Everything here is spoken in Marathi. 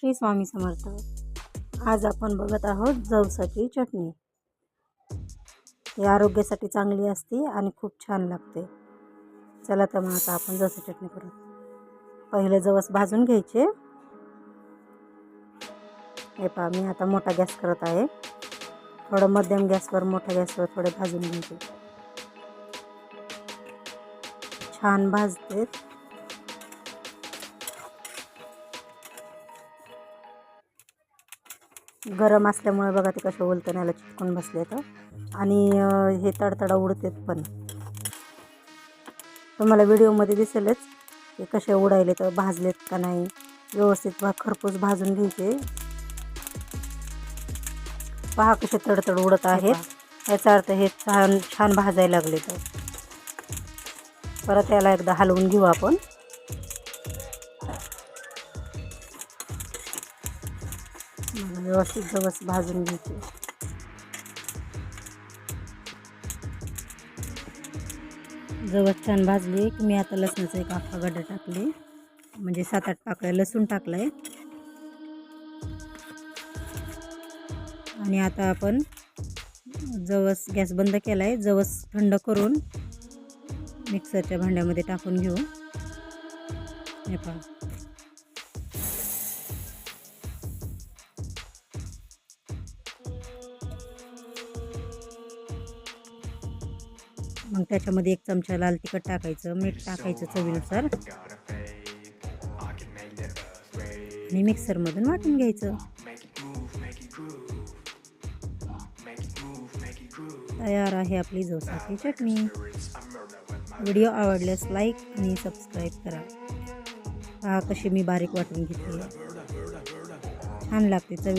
श्री स्वामी समर्थ. आज आपण बघत आहोत जवसाची चटणी. ही आरोग्यासाठी चांगली असते आणि खूप छान लागते. चला तर मग आता आपण जवसा चटणी करू. पहिले जवस भाजून घ्यायचे. हे पहा मी आता मोठा गॅस करत आहे. थोडं मध्यम गॅसवर मोठ्या गॅसवर थोडे भाजून घ्यायचे. छान भाजते. गरम असल्यामुळे बघा ते कसे ओलतण्याला चिटकून बसले तर. आणि हे तडतडा उडतात पण. तुम्हाला व्हिडिओमध्ये दिसेलच ते कसे उडायले तर भाजलेत का नाही. व्यवस्थित भा खरपूस भाजून घ्यायचे. पहा कसे तडतड उडत आहेत. याचा अर्थ हे छान छान भाजायला लागले तर. परत याला एकदा हलवून घेऊ आपण. मला व्यवस्थित जवस भाजून घ्यायचे. जवस छान भाजले की मी आता लसणाचा एक अख्खा गड्डा टाकले. म्हणजे सात आठ पाकळ्या लसूण टाकलाय. आणि आता आपण जवस गॅस बंद केला आहे जवस थंड करून मिक्सरच्या भांड्यामध्ये टाकून घेऊ. हे पहा. मग त्याच्यामध्ये एक चमचा लाल तिखट टाकायचं मीठ टाकायचं चवीनुसार. आणि मिक्सरमधून वाटून घ्यायचं. तयार आहे आपली जोसाची चटणी. व्हिडिओ आवडल्यास लाईक आणि सबस्क्राईब करा. पहा कशी मी बारीक वाटून घेतली छान लागते चवी